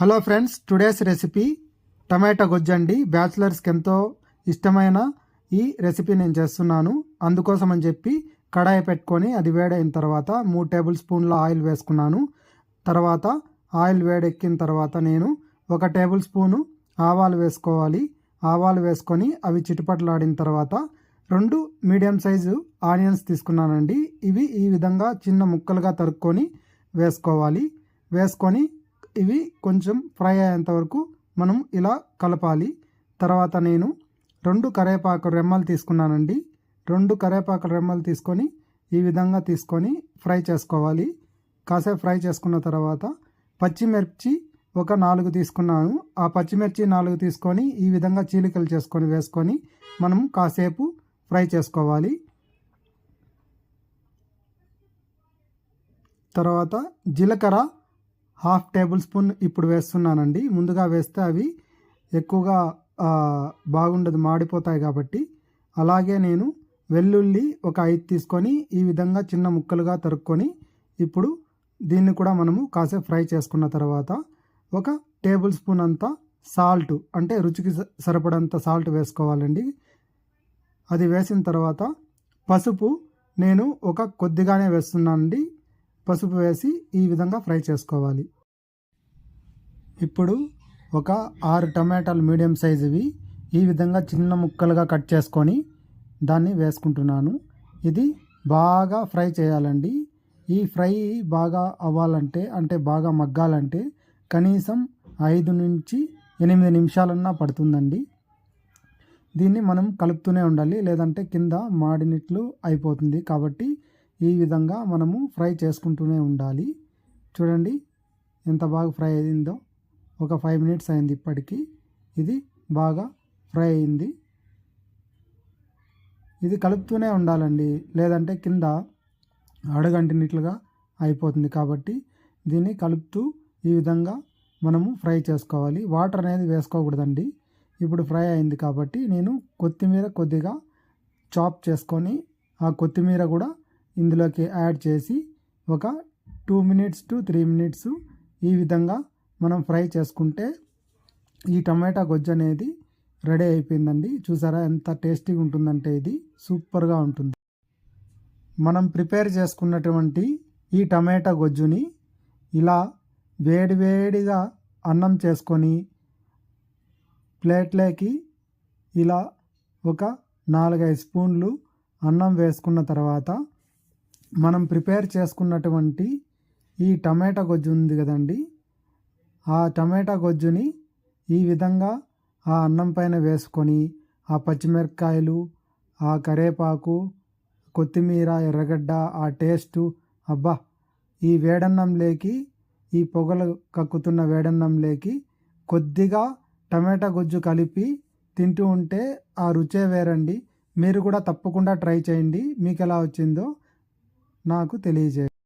Hello friends today's recipe టమాటా గొజ్జండి. బ్యాచిలర్స్కి ఎంతో ఇష్టమైన ఈ రెసిపీ నేను చేస్తున్నాను. అందుకోసం అని చెప్పి కడాయి పెట్టుకొని అది వేడైన తర్వాత మూడు టేబుల్ స్పూన్ల ఆయిల్ వేసుకున్నాను. తర్వాత ఆయిల్ వేడెక్కిన తర్వాత నేను ఒక టేబుల్ స్పూను ఆవాలు వేసుకోవాలి. ఆవాలు వేసుకొని అవి చిటుపట్లాడిన తర్వాత రెండు మీడియం సైజు ఆనియన్స్ తీసుకున్నానండి. ఇవి ఈ విధంగా చిన్న ముక్కలుగా తరుక్కొని వేసుకోవాలి. వేసుకొని ఇవి కొంచెం ఫ్రై అయ్యేంత వరకు మనం ఇలా కలపాలి. తర్వాత నేను రెండు కరేపాకు రెమ్మలు తీసుకున్నానండి. రెండు కరేపాకు రెమ్మలు తీసుకొని ఈ విధంగా తీసుకొని ఫ్రై చేసుకోవాలి. కాసేపు ఫ్రై చేసుకున్న తర్వాత పచ్చిమిర్చి ఒక నాలుగు తీసుకున్నాను. ఆ పచ్చిమిర్చి నాలుగు తీసుకొని ఈ విధంగా చీలికలు చేసుకొని వేసుకొని మనం కాసేపు ఫ్రై చేసుకోవాలి. తర్వాత జీలకర్ర హాఫ్ టేబుల్ స్పూన్ ఇప్పుడు వేస్తున్నానండి. ముందుగా వేస్తే అవి ఎక్కువగా బాగుండదు మాడిపోతాయి కాబట్టి. అలాగే నేను వెల్లుల్లి ఒక ఐదు తీసుకొని ఈ విధంగా చిన్న ముక్కలుగా తరుక్కొని ఇప్పుడు దీన్ని కూడా మనము కాసేపు ఫ్రై చేసుకున్న తర్వాత ఒక టేబుల్ స్పూన్ అంతా సాల్ట్ అంటే రుచికి సరిపడంత సాల్ట్ వేసుకోవాలండి. అది వేసిన తర్వాత పసుపు నేను ఒక కొద్దిగానే వేస్తున్నానండి. పసుపు వేసి ఈ విధంగా ఫ్రై చేసుకోవాలి. ఇప్పుడు ఒక ఆరు టమాటాలు మీడియం సైజువి ఈ విధంగా చిన్న ముక్కలుగా కట్ చేసుకొని దాన్ని వేసుకుంటున్నాను. ఇది బాగా ఫ్రై చేయాలండి. ఈ ఫ్రై బాగా అవ్వాలంటే అంటే బాగా మగ్గాలంటే కనీసం ఐదు నుంచి ఎనిమిది నిమిషాలన్నా పడుతుందండి. దీన్ని మనం కలుపుతూనే ఉండాలి లేదంటే కింద మాడినట్లు అయిపోతుంది కాబట్టి ఈ విధంగా మనము ఫ్రై చేసుకుంటూనే ఉండాలి. చూడండి ఎంత బాగా ఫ్రై అయిందో. ఒక ఫైవ్ మినిట్స్ అయింది ఇప్పటికీ. ఇది బాగా ఫ్రై అయింది. ఇది కలుపుతూనే ఉండాలండి. లేదంటే కింద అడగంటినట్లుగా అయిపోతుంది కాబట్టి దీన్ని కలుపుతూ ఈ విధంగా మనము ఫ్రై చేసుకోవాలి. వాటర్ అనేది వేసుకోకూడదండి. ఇప్పుడు ఫ్రై అయింది కాబట్టి నేను కొత్తిమీర కొద్దిగా చాప్ చేసుకొని ఆ కొత్తిమీర కూడా ఇందులోకి యాడ్ చేసి ఒక two minutes to three minutes ఈ విధంగా మనం ఫ్రై చేసుకుంటే ఈ టమాటా గొజ్జు అనేది రెడీ అయిపోయిందండి. చూసారా ఎంత టేస్టీగా ఉంటుందంటే ఇది సూపర్గా ఉంటుంది. మనం ప్రిపేర్ చేసుకున్నటువంటి ఈ టమాటా గొజ్జుని ఇలా వేడివేడిగా అన్నం చేసుకొని ప్లేట్లోకి ఇలా ఒక నాలుగైదు స్పూన్లు అన్నం వేసుకున్న తర్వాత మనం ప్రిపేర్ చేసుకున్నటువంటి ఈ టమాటా గొజ్జు ఉంది కదండి. ఆ టమాటా గొజ్జుని ఈ విధంగా ఆ అన్నం పైన వేసుకొని ఆ పచ్చిమిరపకాయలు ఆ కరేపాకు కొత్తిమీర ఎర్రగడ్డ ఆ టేస్టు అబ్బా! ఈ వేడన్నంలోకి ఈ పొగలు కక్కుతున్న వేడన్నంలోకి కొద్దిగా టమాటా గుజ్జు కలిపి తింటూ ఉంటే ఆ రుచే వేరండి. మీరు కూడా తప్పకుండా ట్రై చేయండి. మీకు ఎలా వచ్చిందో నాకు తెలియజేయండి